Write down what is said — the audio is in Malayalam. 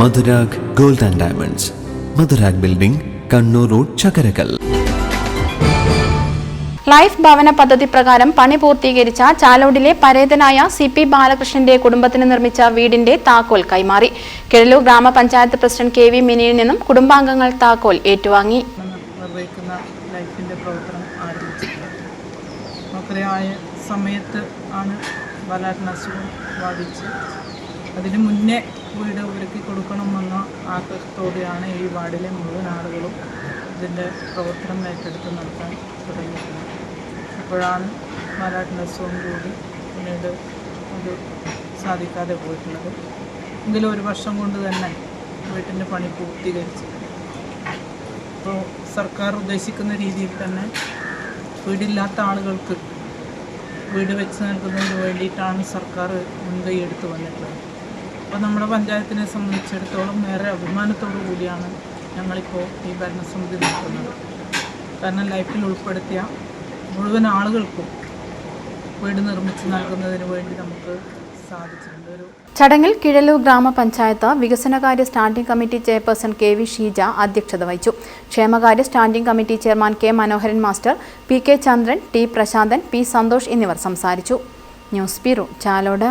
Madhurag gold and diamonds. Madhurag building Kannur road Chakkarakal. Life ഭവന പദ്ധതി പ്രകാരം പണി പൂർത്തീകരിച്ച ചാലോടിലെ പരേതനായ സി പി ബാലകൃഷ്ണന്റെ കുടുംബത്തിന് നിർമ്മിച്ച വീടിന്റെ താക്കോൽ കൈമാറി. കിഴലൂർ ഗ്രാമപഞ്ചായത്ത് പ്രസിഡന്റ് കെ വി മിനിയിൽ നിന്നും കുടുംബാംഗങ്ങൾ താക്കോൽ ഏറ്റുവാങ്ങി. സമയത്ത് ആണ് ബാലാട്ടൻ അസുഖം ബാധിച്ച് അതിന് മുന്നേ വീട് ഒരുക്കി കൊടുക്കണമെന്ന ആഗ്രഹത്തോടെയാണ് ഈ വാർഡിലെ മുഴുവൻ ആളുകളും ഇതിന്റെ പ്രവർത്തനം ഏറ്റെടുത്ത് നടത്താൻ തുടങ്ങിയിട്ടുള്ളത്. അപ്പോഴാണ് ബാലാട്ടൻ അസുഖം കൂടി പിന്നീട് അത് സാധിക്കാതെ പോയിട്ടുള്ളത്. എങ്കിലും ഒരു വർഷം കൊണ്ട് തന്നെ വീട്ടിന്റെ പണി പൂർത്തീകരിച്ചു. ഇപ്പോൾ സർക്കാർ ഉദ്ദേശിക്കുന്ന രീതിയിൽ തന്നെ വീടില്ലാത്ത ആളുകൾക്ക് വീട് വെച്ച് നൽകുന്നതിന് വേണ്ടിയിട്ടാണ് സർക്കാർ മുൻകൈ എടുത്തു വന്നിട്ടുള്ളത്. അപ്പോൾ നമ്മുടെ പഞ്ചായത്തിനെ സംബന്ധിച്ചിടത്തോളം ഏറെ അഭിമാനത്തോടു കൂടിയാണ് ഞങ്ങളിപ്പോൾ ഈ ഭരണസമിതി നടത്തുന്നത് കാരണം ലൈഫിൽ ഉൾപ്പെടുത്തിയ മുഴുവൻ ആളുകൾക്കും വീട് നിർമ്മിച്ച് നൽകുന്നതിന് വേണ്ടി നമുക്ക് സാധിച്ചിട്ടുണ്ട്. ഒരു ചടങ്ങിൽ കിഴലൂർ ഗ്രാമപഞ്ചായത്ത് വികസനകാര്യ standing committee chairperson K V Sheeja അധ്യക്ഷത വഹിച്ചു. ക്ഷേമകാര്യ standing committee chairman K Manoharan master P K Chandran T Prasanthan P Santhosh എന്നിവർ സംസാരിച്ചു. News bureau Chalode.